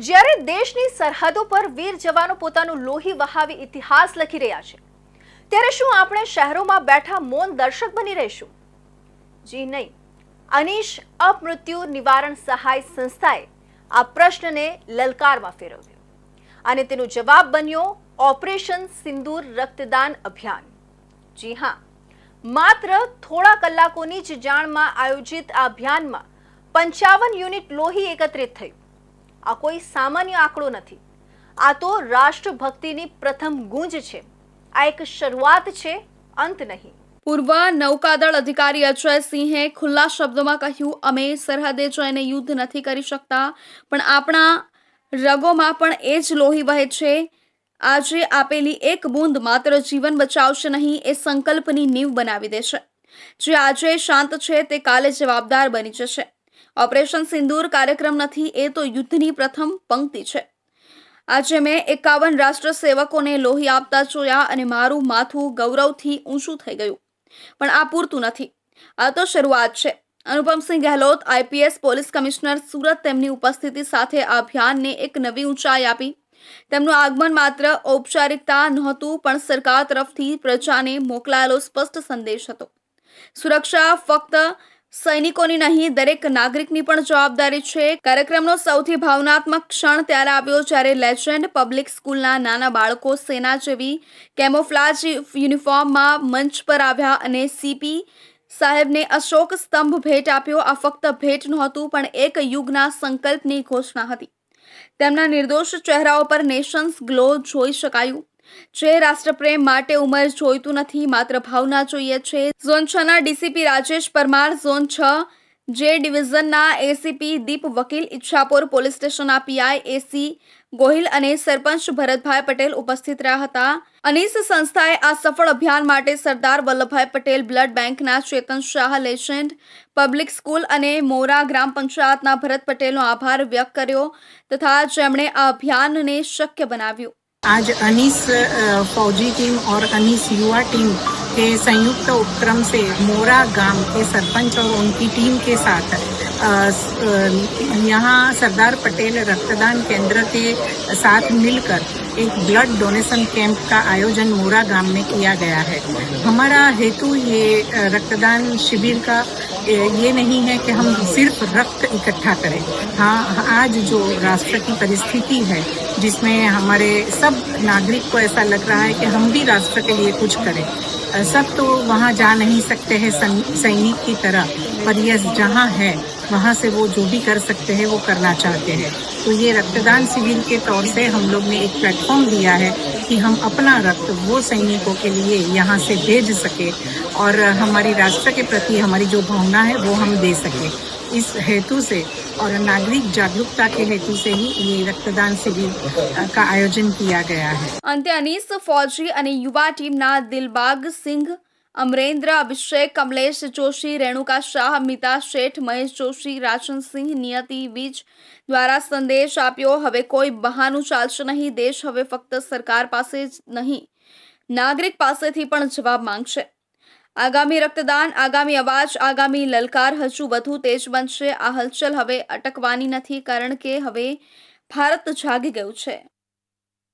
જ્યારે દેશની સરહદો પર વીર જવાનો પોતાનું લોહી વહાવી ઇતિહાસ લખી રહ્યા છે, ત્યારે શું આપણે શહેરોમાં બેઠા મૌન દર્શક બની રહીશું? જી નહીં. અનીશ અપમૃત્યુ નિવારણ સહાય સંસ્થાએ આ પ્રશ્નને લલકારમાં ફેરવ્યો અને તેનો જવાબ બન્યો, ઓપરેશન સિંદૂર રક્તદાન અભિયાન. જી હા. માત્ર થોડા કલાકોની જ જાણમાં આયોજિત આ અભિયાનમાં પંચાવન યુનિટ લોહી એકત્રિત થયું. આ કોઈ સામાન્ય આંકડો નથી. આ તો રાષ્ટ્રભક્તિની પ્રથમ ગુંજ છે. આ એક શરૂઆત છે, અંત નહીં. પૂર્વ નૌકાદળ અધિકારી અજય સિંહે ખુલ્લા શબ્દોમાં કહ્યું, અમે સરહદે જઈને યુદ્ધ નથી કરી શકતા, પણ આપણા રગોમાં પણ એ જ લોહી વહે છે. આજે આપેલી એક બૂંદ માત્ર જીવન બચાવશે નહીં, એ સંકલ્પની નીંવ બનાવી દેશે. જે આજે શાંત છે, તે કાલે જવાબદાર બની જશે. ઓપરેશન સિંદૂર કાર્યક્રમ નથી, એ તો યુદ્ધની પ્રથમ પંક્તિ છે. આજે મેં એકાવન રાષ્ટ્ર સેવકોને લોહી આપતા જોયા અને મારું માથું ગૌરવથી ઊંચું થઈ ગયું. પણ આ પૂરતું નથી. આ તો શરૂઆત છે. Anupamsinh Gahlot, IPS police commissioner Surat તેમની ઉપસ્થિતિ સાથે આ અભિયાનને એક નવી ઊંચાઈ આપી. તેમનું આગમન માત્ર ઔપચારિકતા નહોતું, પણ સરકાર તરફથી પ્રજાને મોકલાયેલો સ્પષ્ટ સંદેશ હતો. સુરક્ષા ફક્ત સૈનિકોની નહીં, દરેક નાગરિકની પણ જવાબદારી છે. કાર્યક્રમનો સૌથી ભાવનાત્મક ક્ષણ ત્યારે આવ્યો જ્યારે લેજેન્ડ પબ્લિક સ્કૂલના નાના બાળકો સેના જેવી કેમોફ્લાજ યુનિફોર્મમાં મંચ પર આવ્યા અને સીપી સાહેબને અશોક સ્તંભ ભેટ આપ્યો. આ ફક્ત ભેટ નહોતું, પણ એક યુગના સંકલ્પની ઘોષણા હતી. તેમના નિર્દોષ ચહેરાઓ પર નેશન્સ ગ્લો જોઈ શકાયું. જે રાષ્ટ્રપ્રેમ માટે ઉંમર જોઈતું નથી, માત્ર ભાવના જોઈએ છે. ઝોન છ ના ડીસીપી રાજેશ પરમાર, ઝોન છ જે ડિવિઝનના એસીપી દીપ વકીલ, ઈચ્છાપુર પોલીસ સ્ટેશનના પીઆઈ એસી, ગોહિલ અને સરપંચ ભરતભાઈ પટેલ ઉપસ્થિત રહ્યા હતા. અનીસ સંસ્થાએ આ સફળ અભિયાન માટે સરદાર વલ્લભભાઈ પટેલ બ્લડ બેંકના Chetan Shah legend, public school અને મોરા ગ્રામ પંચાયતના ભરત પટેલનો આભાર વ્યક્ત કર્યો તથા જેમણે આ અભિયાનને શક્ય બનાવ્યું. आज अनीस फौजी टीम और अनीस युवा टीम के संयुक्त उपक्रम से मोरा गाँव के सरपंच और उनकी टीम के साथ यहाँ सरदार पटेल रक्तदान केंद्र के साथ मिलकर एक ब्लड डोनेशन कैंप का आयोजन मोरा गाँव में किया गया है। हमारा हेतु ये रक्तदान शिविर का ये नहीं है कि हम सिर्फ़ रक्त इकट्ठा करें। हाँ आज जो राष्ट्र की परिस्थिति है जिसमें हमारे सब नागरिक को ऐसा लग रहा है कि हम भी राष्ट्र के लिए कुछ करें। सब तो वहाँ जा नहीं सकते हैं सैनिक की तरह, पर ये जहाँ है, वहाँ से वो जो भी कर सकते हैं वो करना चाहते हैं। तो ये रक्तदान शिविर के तौर से हम लोग ने एक प्लेटफॉर्म दिया है कि हम अपना रक्त वो सैनिकों के लिए यहाँ से भेज सके और हमारी राष्ट्र के प्रति हमारी जो भावना है वो हम दे सके। इस हेतु से और नागरिक जागरूकता के हेतु से ही ये रक्तदान शिविर अ, का आयोजन किया गया है અંતે અનીસ ફૌજી અને યુવા ટીમના દિલબાગ સિંઘ અમરેન્દ્ર અભિષેક કમલેશ જોશી રેણુકા શાહ મિતા શેઠ મહેશ જોશી રાજનસિંહ નિયતિ વીજ દ્વારા સંદેશ આપ્યો હવે કોઈ બહાનું ચાલશે નહીં દેશ હવે ફક્ત સરકાર પાસે જ નહીં નાગરિક પાસેથી પણ જવાબ માંગશે આગામી રક્તદાન, આગામી અવાજ, આગામી લલકાર હજુ વધુ તેજ બનશે. આ હલચલ હવે અટકવાની નથી કારણ કે હવે ભારત જાગી ગયું છે.